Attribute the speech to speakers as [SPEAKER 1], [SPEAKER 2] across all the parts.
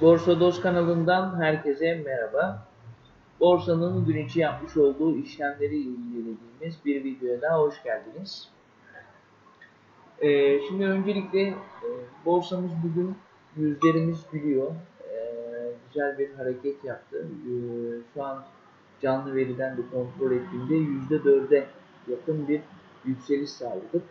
[SPEAKER 1] Borsa Dost kanalından herkese merhaba. Borsanın gün içi yapmış olduğu işlemleri incelediğimiz bir videoya daha hoş geldiniz. Ee, şimdi öncelikle e, borsamız bugün yüzlerimiz gülüyor. Ee, güzel bir hareket yaptı. Ee, şu an canlı veriden de kontrol ettiğimde %4'e yakın bir yükseliş sağladık.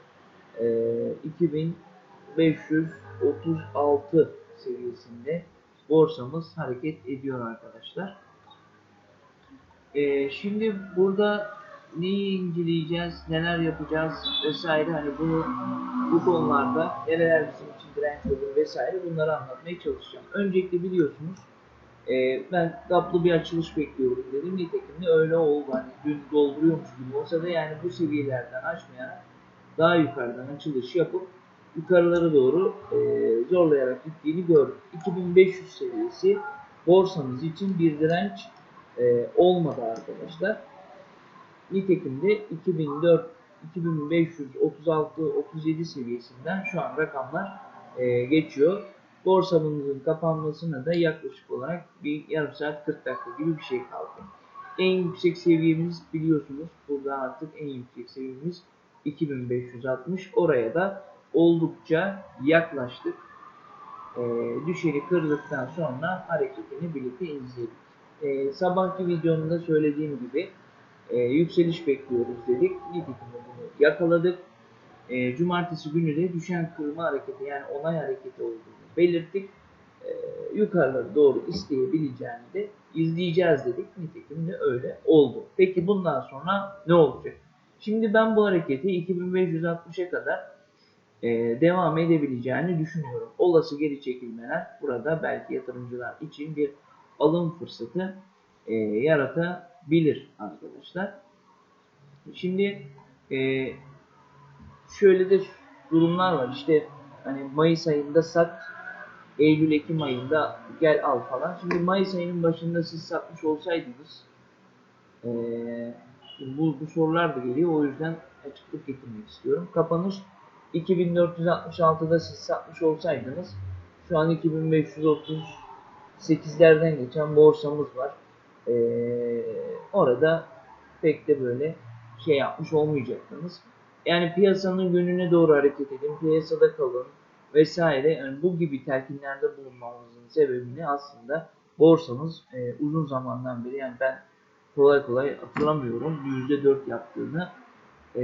[SPEAKER 1] Ee, 2536 seviyesinde borsamız hareket ediyor arkadaşlar. Ee, şimdi burada neyi inceleyeceğiz, neler yapacağız vesaire hani bunu bu konularda nereler bizim için direnç olur vesaire bunları anlatmaya çalışacağım. Öncelikle biliyorsunuz e, ben kaplı bir açılış bekliyorum dedim. Nitekim de öyle oldu. Hani dün dolduruyormuş gibi olsa da yani bu seviyelerden aşmayarak daha yukarıdan açılış yapıp yukarılara doğru e, zorlayarak gittiğini gördük. 2500 seviyesi borsamız için bir direnç e, olmadı arkadaşlar. Nitekim de 2004 2536-37 seviyesinden şu an rakamlar e, geçiyor. Borsamızın kapanmasına da yaklaşık olarak bir yarım saat 40 dakika gibi bir şey kaldı. En yüksek seviyemiz biliyorsunuz burada artık en yüksek seviyemiz 2560. Oraya da oldukça yaklaştık. E, düşeni kırdıktan sonra hareketini birlikte izledik. E, sabahki videomda söylediğim gibi e, yükseliş bekliyoruz dedik. De bunu yakaladık. E, cumartesi günü de düşen kırma hareketi yani onay hareketi olduğunu belirttik. E, yukarılara doğru isteyebileceğini de izleyeceğiz dedik. Nitekim de öyle oldu. Peki bundan sonra ne olacak? Şimdi ben bu hareketi 2560'a kadar e, devam edebileceğini düşünüyorum. Olası geri çekilmeler burada belki yatırımcılar için bir alım fırsatı e, yaratabilir arkadaşlar. Şimdi e, şöyle de durumlar var. İşte hani Mayıs ayında sat, Eylül Ekim ayında gel al falan. Şimdi Mayıs ayının başında siz satmış olsaydınız e, bu, bu sorular da geliyor. O yüzden açıklık getirmek istiyorum. Kapanış 2466'da siz satmış olsaydınız şu an 2538'lerden geçen borsamız var. Ee, orada pek de böyle şey yapmış olmayacaktınız. Yani piyasanın yönüne doğru hareket edin, piyasada kalın vesaire. Yani bu gibi telkinlerde bulunmamızın sebebini aslında borsamız e, uzun zamandan beri yani ben kolay kolay hatırlamıyorum %4 yaptığını e,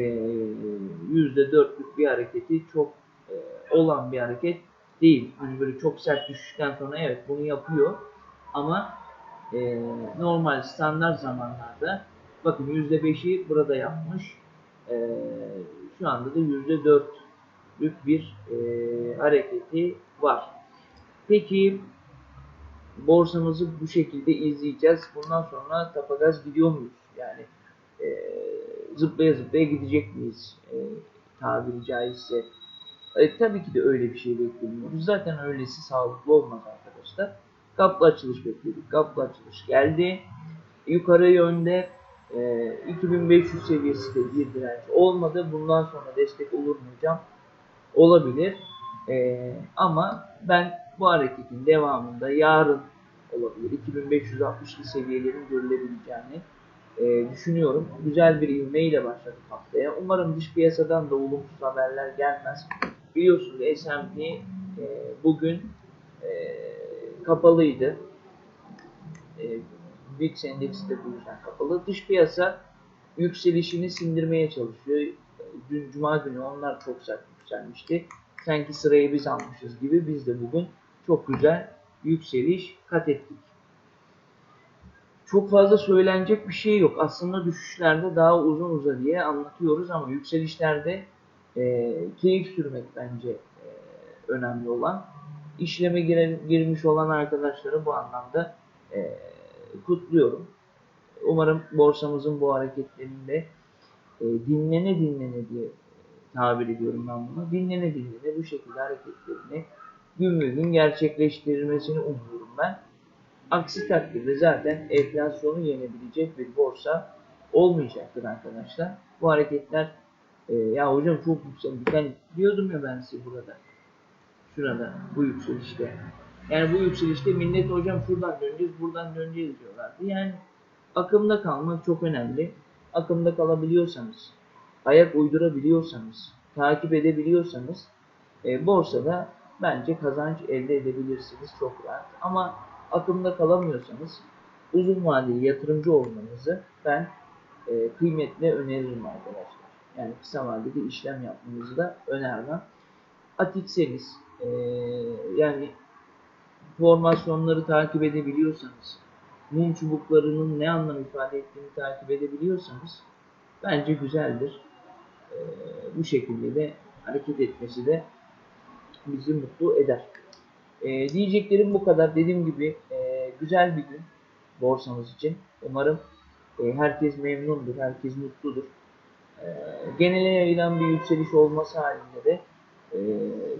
[SPEAKER 1] %4'lük bir hareketi çok e, olan bir hareket değil. Hani böyle çok sert düşüşten sonra evet bunu yapıyor ama e, normal standart zamanlarda bakın %5'i burada yapmış. E, şu anda da %4'lük bir hareketi var. Peki borsamızı bu şekilde izleyeceğiz. Bundan sonra tapagaz gidiyor muyuz? Yani zıplaya zıplaya gidecek miyiz? E, tabiri caizse. E, tabii ki de öyle bir şey beklemiyoruz. Zaten öylesi sağlıklı olmaz arkadaşlar. Kaplı açılış bekledik. Kaplı açılış geldi. Yukarı yönde e, 2500 seviyesi de bir direnç olmadı. Bundan sonra destek olur mu hocam? Olabilir. E, ama ben bu hareketin devamında yarın olabilir. 2560'lı seviyelerin görülebileceğini e, düşünüyorum. Güzel bir ivmeyle başladık haftaya. Umarım dış piyasadan da olumsuz haberler gelmez. Biliyorsunuz S&P e, bugün e, kapalıydı. E, VIX endeksi de bu yüzden kapalı. Dış piyasa yükselişini sindirmeye çalışıyor. Dün Cuma günü onlar çok sert yükselmişti. Sanki sırayı biz almışız gibi biz de bugün çok güzel yükseliş kat ettik. Çok fazla söylenecek bir şey yok. Aslında düşüşlerde daha uzun uza diye anlatıyoruz ama yükselişlerde e, keyif sürmek bence e, önemli olan. İşleme giren, girmiş olan arkadaşları bu anlamda e, kutluyorum. Umarım borsamızın bu hareketlerinde e, dinlene dinlene diye tabir ediyorum ben bunu. Dinlene dinlene bu şekilde hareketlerini gün ve gün gerçekleştirilmesini umuyorum ben. Aksi takdirde zaten enflasyonu yenebilecek bir borsa olmayacaktır arkadaşlar. Bu hareketler e, ya hocam çok yükseldi. Ben diyordum ya ben size burada. Şurada bu yükselişte. Yani bu yükselişte millet hocam şuradan döneceğiz, buradan döneceğiz diyorlardı. Yani akımda kalmak çok önemli. Akımda kalabiliyorsanız, ayak uydurabiliyorsanız, takip edebiliyorsanız e, borsada bence kazanç elde edebilirsiniz çok rahat. Ama akımda kalamıyorsanız uzun vadeli yatırımcı olmanızı ben e, kıymetle öneririm arkadaşlar. Yani kısa vadeli işlem yapmanızı da önermem. Atikseniz e, yani formasyonları takip edebiliyorsanız, mum çubuklarının ne anlam ifade ettiğini takip edebiliyorsanız bence güzeldir. E, bu şekilde de hareket etmesi de bizi mutlu eder. E, diyeceklerim bu kadar. Dediğim gibi e, güzel bir gün borsamız için. Umarım e, herkes memnundur, herkes mutludur. E, genele yayılan bir yükseliş olması halinde de e,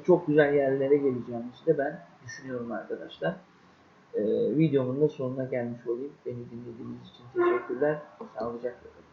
[SPEAKER 1] çok güzel yerlere geleceğimizi de ben düşünüyorum arkadaşlar. E, videomun da sonuna gelmiş olayım. Beni dinlediğiniz için teşekkürler. Sağlıcakla kalın.